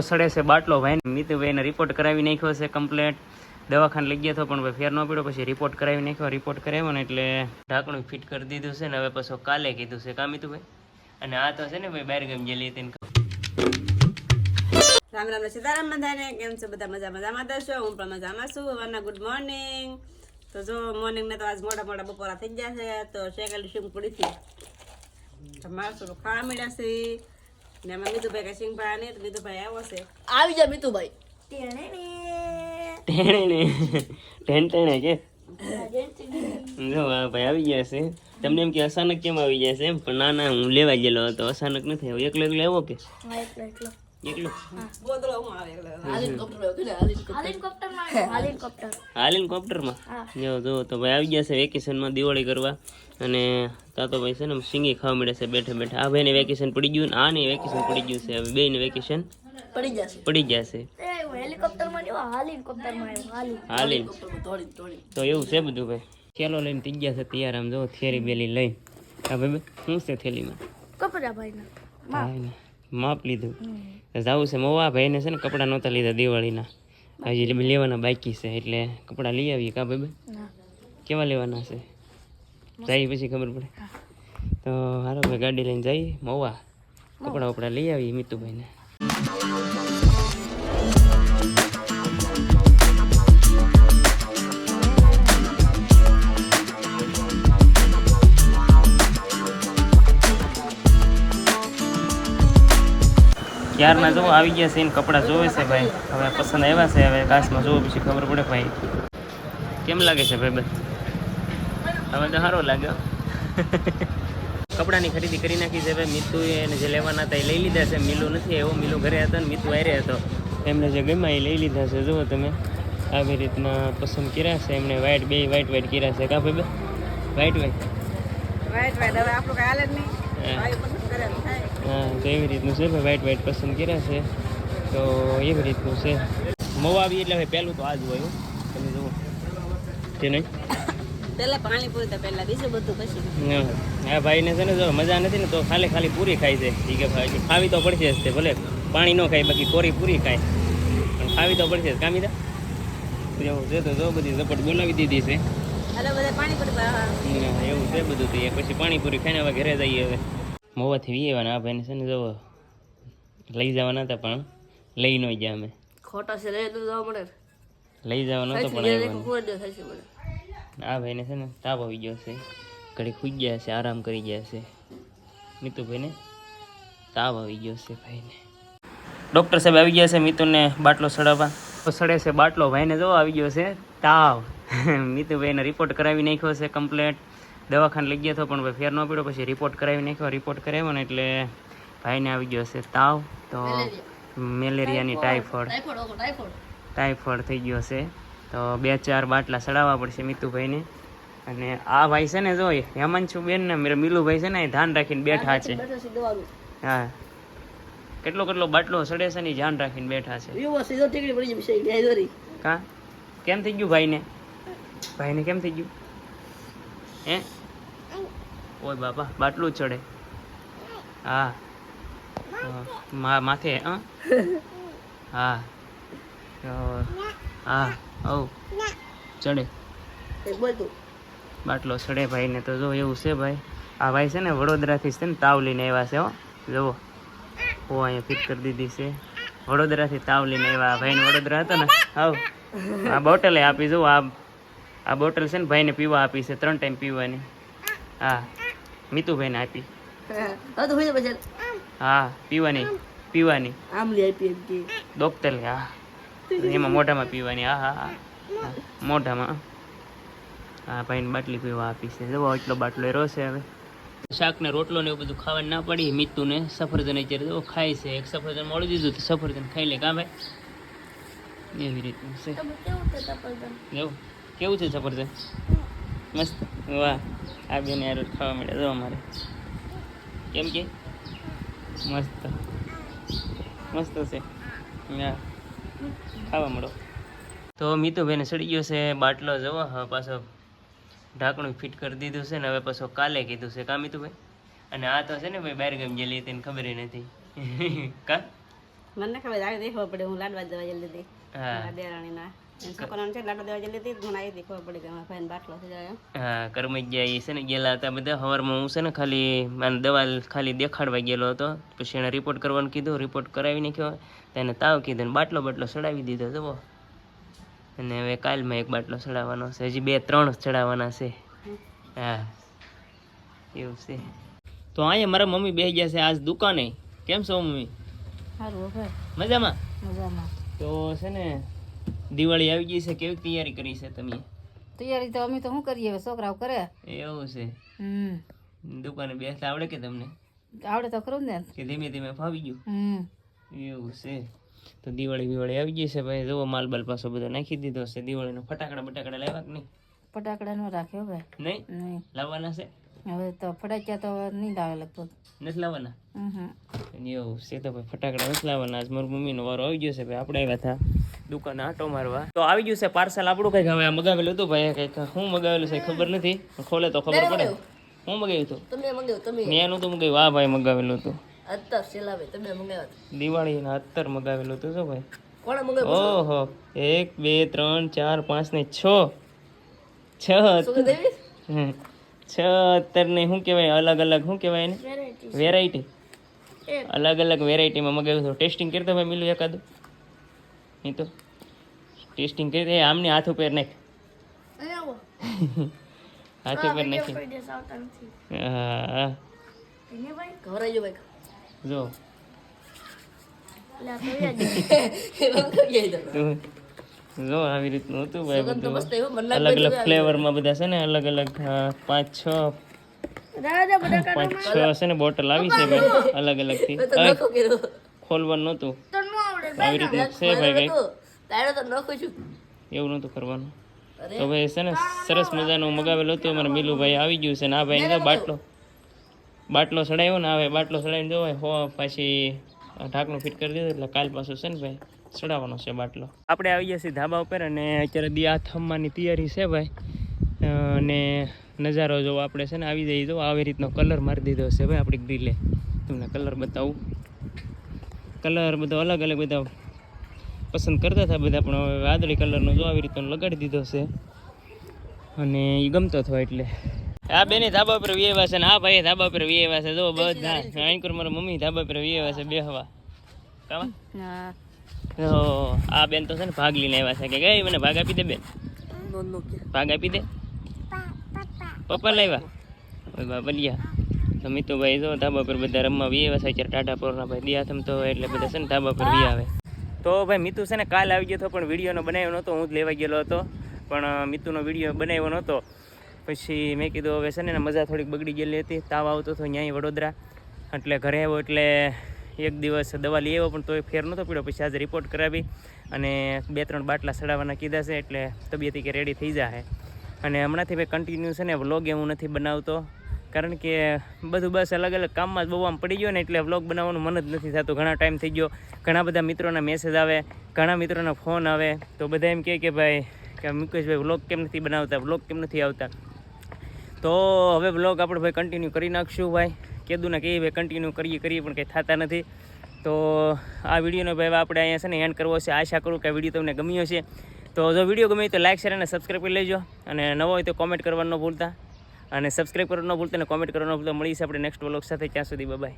સડે છે બાટલો ભાઈ મિતુભાઈને રિપોર્ટ કરાવી નાખ્યો છે કમ્પ્લેટ દવાખાને લઈ ગયા હતો પણ ફેર ન પડ્યો, પછી રિપોર્ટ કરાવી નાખ્યો રિપોર્ટ કરાવ્યો ને એટલે ઢાંકણું ફિટ કરી દીધું છે ને હવે પછી કાલે કીધું છે. કા મિતુભાઈ? અને આ તો છે ને ભાઈ બહાર ગમ જેલી હતી રામ રામ સીતારામ બધાને. કેમ છો બધા? મજા, મજામાં દશો હું પણ મજામાં છું. હવારના ગુડ મોર્નિંગ તો જો મોર્નિંગ ને તો આજ મોટા મોટા બપોરા થઈ ગયા છે. તો શેકેલી શીંગ પડી હતી? થોડું ખાવા મળ્યા છે. ને એમાં મીધુભાઈ ભાઈ શીંગ ભાઈ નહીં તો ભાઈ આવ્યો છે. આવી જા મિતુભાઈ. તેણે ને. ટેણ ટેણે કે. જો આ ભાઈ આવી ગયા છે. તમને એમ કે અચાનક કેમ આવી ગયા છે એમ? પણ ના ના હું લેવા ગયેલો હતો. અચાનક નથી આવ્યો. એકલો એકલો આવ્યો કે? એકલો ગોદડો જો જો તો ભાઈ આવી ગયા છે વેકેશનમાં દિવાળી કરવા. અને તા તો ભાઈ છે ને સિંગી ખાવા મળે છે બેઠે બેઠે. આ ભાઈને વેકેશન પડી ગયું ને આને વેકેશન પડી ગયું છે. હવે બેને વેકેશન પડી જશે. પડી હેલિકોપ્ટરમાં જો હેલિકોપ્ટરમાં હાલી તો એવું છે બધું ભાઈ. થેલો લઈને થઈ ગયા છે તૈયાર આમ જો થેરી બેલી લઈ હા ભાઈ શું છે થેલીમાં? કપડા ભાઈના? ભાઈને. માપ લીધું. જવું છે મોવા ભાઈને છે ને કપડાં નહોતા લીધા દિવાળીના. હજી લેવાના બાકી છે એટલે કપડાં લઈ આવીએ કા ભાઈ કેવા લેવાના છે? જાય પછી ખબર પડે. તો હારો ભાઈ ગાડી લઈને જઈએ મોવા. કપડાં વપડા લઈ આવીએ મિતુભાઈને. ક્યારના જો આવી ગયા છે એને કપડાં જોવે છે ભાઈ. હવે પસંદ આવ્યા છે હવે કાશમાં જોવો પછી ખબર પડે ભાઈ. કેમ લાગે છે ભાઈ હવે તો સારો લાગ્યો કપડાની ખરીદી કરી નાખી છે ભાઈ. મિતુ એને જે લેવાના હતા એ લઈ લીધા છે. મિલુ નથી એવો મિલુ ઘરે હતો ને મિતુ આરે હતો. એમને જે ગમ્યા એ લઈ લીધા છે. જુઓ તમે. આવી રીતના પસંદ કર્યા છે. એમણે વ્હાઈટ બે વ્હાઈટ વ્હાઈટ કર્યા છે. કા ભાઈ વ્હાઈટ વ્હાઈટ વાઈટ વાઈટ હવે આપણું કાલે જ નહીં. હા. તો એવી રીતનું છે ભાઈ વ્હાઈટ વ્હાઈટ પસંદ કર્યા છે. તો એવી રીતનું છે. મોવા આવી એટલે પહેલું તો આ જ હોય તમે જુઓ. તે નહીં? પાણી પૂરી તો પહેલા બીજું બધું પછી હા. ભાઈને છે ને જો મજા નથી ને તો ખાલી ખાલી પૂરી ખાય છે કે ભાઈ ખાવી તો પડશે જ તે ભલે પાણી ન ખાય બાકી કોરી પૂરી ખાય. પણ ખાવી તો પડશે કામી દા એવું છે તો જો બધી ઝપટ બોલાવી દીધી છે. એવું છે બધું તો. એ પછી પાણીપુરી ખાઈને હવે ઘરે જઈએ હવે. મોવાથી વી આવવાના આ ભાઈને છે ને જો લઈ જવાના હતા પણ લઈ ન ગયા અમે. ખોટા છે લઈ તો જવા મળે. લઈ જવાનો હતો પણ આ ભાઈને છે ને તાપ આવી ગયો છે. ઘડી ખુઈ ગયા છે આરામ કરી ગયા છે. મિતુભાઈને તાવ આવી ગયો છે ભાઈને. ડૉક્ટર સાહેબ આવી ગયા છે મિતુને બાટલો સડાવવા. સડે છે બાટલો. ભાઈને જો આવી ગયો છે તાવ. મિતુભાઈને રિપોર્ટ કરાવી નાખ્યો છે કમ્પ્લેટ દવાખાને લઈ ગયા તો પણ ભાઈ ફેર ન પડ્યો. પછી રિપોર્ટ કરાવી નાખ્યો. રિપોર્ટ કરાવ્યો ને એટલે ભાઈને આવી ગયો છે તાવ તો મેલેરિયાની ટાઈફોઈડ ટાઈફોઈડ થઈ ગયો છે. તો બે ચાર બાટલા ચડાવવા પડશે મિતુભાઈને. અને આ ભાઈ છે ને જો હેમાંશુ બેન ને મેરા મિલુભાઈ છે ને એ ધ્યાન રાખીને બેઠા છે. હા. કેટલો કેટલો બાટલો સડે છે ને ધ્યાન રાખીને બેઠા છે. કા? કેમ થઈ ગયું ભાઈને? ભાઈને કેમ થઈ ગયું? હે? ઓય બાપા બાટલું ચડે. હા. હા. મા માથે હા? હા. હા ઓ ચડે. બાટલો ચડે ભાઈને તો જો એવું છે ભાઈ. આ ભાઈ છે ને વડોદરાથી છે ને તાવ લઈને આવ્યા છે હો. જુઓ. ઓ અહીંયા ફિટ કરી દીધી છે. વડોદરાથી તાવ લઈને આવ્યા. ભાઈને વડોદરા હતો ને આવ આ બોટલે આપી જુઓ આ આ બોટલ છે ને ભાઈને પીવા આપી છે ત્રણ ટાઈમ પીવાની. હા મિતુભાઈને આપી. હા પીવાની પીવાની. આમલી આપી એમ કે. ડોક્ટર હા. એમાં મોઢામાં પીવાની હા હા હા. મોઢામાં. હા ભાઈને બાટલી પીવા આપી છે. જુઓ એટલો બાટલો એ છે હવે. શાક ને રોટલો ને એવું બધું ખાવા ના પડી. મીતુ ને સફરજન અત્યારે જો ખાય છે. એક સફરજન મળી દીધું તો સફરજન ખાઈ લે. કા ભાઈ? એવી રીતનું છે. જેવું કેવું છે સફરજન મસ્ત. વાહ. આ બેને યાર ખાવા મળે જો અમારે. કેમ કે? મસ્ત. મસ્ત છે. ખાવા મળો. તો મીતુભાઈને સડી ગયો છે બાટલો જવો. હવે પાછો ઢાંકણું ફિટ કરી દીધું છે ને હવે પાછો કાલે કીધું છે. કા મીતુભાઈ? અને આ તો છે ને ભાઈ બહાર ગમ ગયેલી હતી ખબર નથી. કા? મને ખબર આગળ દેખવા પડે. હું લાડવા જવા જલ્દી દેરાણીના છોકરાને છે લાડવા દેવા જઈ મને આવી હતી ખબર પડી કે મારા ભાઈને બાટલો થઈ જાય હા કરમઈ ગયા એ છે ને ગયેલા હતા બધા સવારમાં હું છે ને ખાલી મને દવા ખાલી દેખાડવા ગયેલો હતો પછી એને રિપોર્ટ કરવાનું કીધું રિપોર્ટ કરાવી નાખ્યો તો એને તાવ કીધો ને બાટલો બાટલો ચડાવી દીધો જુઓ અને હવે કાલમાં એક બાટલો ચડાવવાનો છે હજી બે ત્રણ ચડાવવાના છે હા એવું છે તો અહીંયા મારા મમ્મી બેસી ગયા છે આજ દુકાને કેમ છો મમ્મી સારું હવે મજામાં મજામાં તો છે ને દિવાળી આવી ગઈ છે કેવી તૈયારી કરી છે તમે? તૈયારી તો અમે તો શું કરીએ છોકરાઓ કરે. એવું છે. હમ. દુકાને બેસતા આવડે કે તમને? આવડે તો ખરું ને. કે ધીમે ધીમે ફાવી ગયું? હમ. એવું છે. તો દિવાળી દિવાળી આવી ગઈ છે ભાઈ જુઓ માલ બાલ પાછો બધો નાખી દીધો છે. દિવાળીનો ફટાકડા બટાકડા લાવ્યા કે નહીં? ફટાકડા નો રાખ્યો નહીં? નહીં. લાવવાના છે? હવે તો ફટાક્યા તો નહીં લાવે લગભગ. નથી લાવવાના? હમ. એવું છે તો ભાઈ ફટાકડા નથી લાવવાના. આજ મારી મમ્મીનો વારો આવી ગયો છે ભાઈ. આપણે આવ્યા હતા દુકાન આટો મારવા. તો આવી ગયું છે પાર્સલ આપણું કંઈક? હવે મગાવેલું હતું ભાઈ. કંઈક હું મગાવેલું છે ખબર નથી. ખોલે તો ખબર પડે. હું મગાવ્યું. હતું? તમે મંગાવ્યું તમે. મેં એનું તો મગાવ્યું. આ ભાઈ મગાવેલું હતું. અત્તર સેલાવે તમે મંગાવ્યા દિવાળીના અત્તર મગાવેલું હતું જો ભાઈ? કોણે મગાવ્યું ઓહો. એક બે ત્રણ ચાર પાંચ ને છ. છ હતું. હમ. છ અત્યારની શું કહેવાય? અલગ અલગ શું કહેવાય એને? વેરાયટી અલગ અલગ વેરાયટીમાં મગાવ્યું હતું. ટેસ્ટિંગ કરતો ભાઈ મિલું એકાદું. નહીં તો. ટેસ્ટિંગ કરી દે. આમને હાથ ઉપર નાખ. હાથ ઉપર નાખી. કોઈ દિવસ આવતા નથી. હા. એને ભાઈ? ઘરે જો. ભાઈ જો આ આવી રીતનું હતું ભાઈ બધું. મસ્ત અલગ અલગ ફ્લેવરમાં બધા છે ને અલગ અલગ હા, પાંચ છ પાંચ છ છે ને બોટલ આવી છે ભાઈ અલગ અલગથી. થી ખોલવાનું નહોતું. તો ન આવડે આવી રીતનું છે ભાઈ છું. એવું નહોતું કરવાનું. તો ભાઈ છે ને સરસ મજાનું મગાવેલું હતું અમારે મિલુભાઈ. આવી ગયું છે ને આ ભાઈ બાટલો બાટલો ચડાવ્યો ને આવે બાટલો ચડાવીને જોવાય હો પાછી આ ઢાંકણું ફિટ કરી દીધું એટલે કાલ પાછું છે ને ભાઈ. ચડાવવાનો છે બાટલો. આપણે આવી ગયા છીએ ધાબા ઉપર અને અત્યારે દી આ થમવાની તૈયારી છે ભાઈ. અને નજારો જો આપણે છે ને આવી જઈએ જો આવી રીતનો કલર મારી દીધો છે ભાઈ આપણી ગ્રીલે. તમને કલર બતાવું. કલર બધો અલગ અલગ બધા પસંદ કરતા હતા બધા પણ હવે વાદળી કલરનો જો આવી રીતનો લગાડી દીધો છે. અને એ ગમતો થયો એટલે. આ બેને ધાબા પર વિયેવા છે ને આ ભાઈ ધાબા પર વિયેવા છે. જો બધા આંકર મારા મમ્મી ધાબા પર વિયેવા છે બેહવા. હા. તો આ બેન તો છે ને ભાગ લઈને આવ્યા છે કે ગઈ? મને ભાગ આપી દે બેન. ભાગ આપી દે. પપ્પા લાવ્યા ઓય બા બલિયા તો ભાઈ જો ધાબા પર બધા રમવા વિયેવા છે. અત્યારે ટાટા પોરના ભાઈ દિયા દિયાથમ તો એટલે બધા છે ને ધાબા પર વી આવે. તો ભાઈ મિતુ છે ને કાલ આવી ગયો હતો પણ વિડીયોનો બનાવ્યો નહોતો. હું જ લેવા ગયેલો હતો. પણ મિતુનો વીડિયો બનાવ્યો નહોતો. પછી મેં કીધું હવે છે ને મજા થોડીક બગડી ગયેલી હતી. તાવ આવતો હતો અહીંયા વડોદરા. એટલે ઘરે આવ્યો એટલે એક દિવસ દવા લઈ આવ્યો, પણ તોય ફેર નહોતો પડ્યો. પછી આજે રિપોર્ટ કરાવી અને બે ત્રણ બાટલા ચડાવવાના કીધા છે, એટલે તબિયત કે રેડી થઈ જાય અને હમણાંથી ભાઈ કન્ટિન્યુ છે ને વ્લોગ હું નથી બનાવતો. કારણ કે બધું બસ અલગ અલગ કામમાં જ બહુ આમ પડી ગયો ને, એટલે વ્લોગ બનાવવાનું મન જ નથી થતું. ઘણા ટાઈમ થઈ ગયો, ઘણા બધા મિત્રોના મેસેજ આવે, ઘણા મિત્રોના ફોન આવે. તો બધા એમ કહે કે ભાઈ, કે મુકેશભાઈ વ્લોગ કેમ નથી બનાવતા? વ્લોગ કેમ નથી આવતા? તો હવે વ્લોગ આપણે ભાઈ કન્ટિન્યુ કરી નાખશું ભાઈ. કીધું ને કે ભાઈ કન્ટિન્યુ કરીએ કરીએ પણ કંઈ થતા નથી. તો આ વિડીયોનો ભાઈ આપણે અહીંયા છે ને એન્ડ કરવો છે. આશા કરું કે વીડિયો તમને ગમ્યો છે તો જો વીડિયો ગમે તો લાઇક શેર અને સબસ્ક્રાઈબ કરી લેજો. અને નવો હોય તો કોમેન્ટ કરવાનું ન ભૂલતા. અને સબસ્ક્રાઈબ કરવાનું ન ભૂલતા અને કોમેન્ટ કરવાનું ન ભૂલતા. મળીશ આપણે નેક્સ્ટ વ્લોગ સાથે. ત્યાં સુધી બાય